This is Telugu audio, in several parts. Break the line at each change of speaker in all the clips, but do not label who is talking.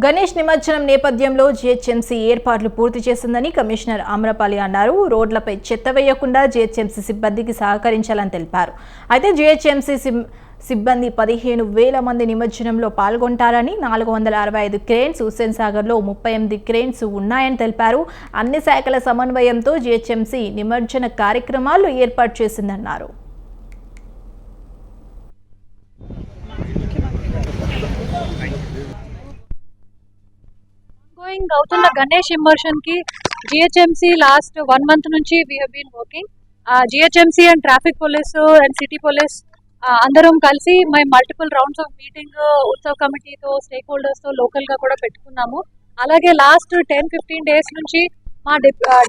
గణేష్ నిమజ్జనం నేపథ్యంలో జీహెచ్ఎంసీ ఏర్పాట్లు పూర్తి చేసిందని కమిషనర్ ఆమ్రపాలి అన్నారు. రోడ్లపై చెత్త వేయకుండా జీహెచ్ఎంసీ సిబ్బందికి సహకరించాలని తెలిపారు. అయితే జీహెచ్ఎంసీ సిబ్బంది పదిహేను వేల మంది నిమజ్జనంలో పాల్గొంటారని నాలుగు వందల అరవై ఐదు క్రేన్స్ హుస్సేన్ సాగర్లో ముప్పై ఎనిమిది క్రేన్స్ ఉన్నాయని తెలిపారు. అన్ని శాఖల సమన్వయంతో జీహెచ్ఎంసీ నిమజ్జన కార్యక్రమాలు ఏర్పాటు చేసిందన్నారు.
గోయింగ్ అవుతున్న గణేష్ ఇమర్షన్కి జిహెచ్ఎంసి లాస్ట్ వన్ మంత్ నుంచి we హీన్ working GHMC and traffic police and city police అందరం కలిసి మేము మల్టిపుల్ రౌండ్స్ ఆఫ్ మీటింగ్ ఉత్సవ కమిటీతో స్టేక్ హోల్డర్స్తో లోకల్గా కూడా పెట్టుకున్నాము. అలాగే లాస్ట్ టెన్ ఫిఫ్టీన్ డేస్ నుంచి మా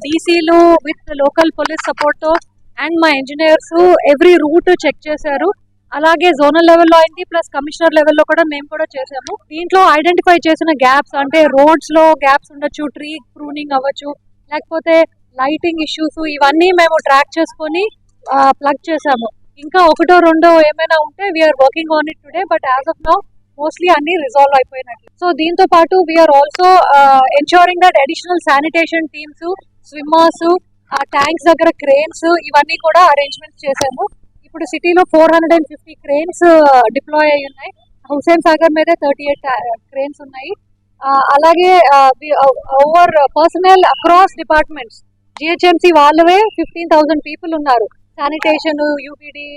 డీసీలు విత్ లోకల్ పోలీస్ సపోర్ట్తో అండ్ మా ఇంజనీర్స్ ఎవ్రీ రూట్ చెక్ చేశారు. అలాగే జోనల్ లెవెల్లో అయింది ప్లస్ కమిషనర్ లెవెల్లో కూడా మేము కూడా చేసాము దీంట్లో ఐడెంటిఫై చేసిన గ్యాప్స్ అంటే రోడ్స్లో గ్యాప్స్ ఉండొచ్చు ట్రీ ప్రూనింగ్ అవ్వచ్చు లేకపోతే లైటింగ్ ఇష్యూస్ ఇవన్నీ మేము ట్రాక్ చేసుకొని ప్లగ్ చేసాము ఇంకా ఒకటో రెండో ఏమైనా ఉంటే we are working on it today but as of now mostly అన్ని రిజాల్వ్ అయిపోయినట్లు సో దీంతో పాటు we are also ensuring that additional sanitation teams swimmers tanks దగ్గర క్రేన్స్ ఇవన్నీ కూడా అరేంజ్మెంట్స్ చేశాము. ఇప్పుడు సిటీలో four hundred and fifty cranes deploy అయి ఉన్నాయి. హుసేన్ సాగర్ మీద థర్టీ ఎయిట్ క్రేన్స్ ఉన్నాయి. అలాగే over personnel across departments GHMC వాళ్ళవే fifteen thousand people ఉన్నారు. శానిటేషన్ యూపీడీ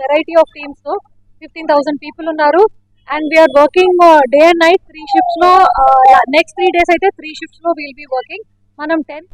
వెరైటీ ఆఫ్ టీమ్స్తో ఫిఫ్టీన్ థౌసండ్ పీపుల్ ఉన్నారు. And we are working day and night three షిఫ్ట్స్లో next three days అయితే త్రీ షిఫ్ట్స్లో విల్ బీ వర్కింగ్ మనం టెన్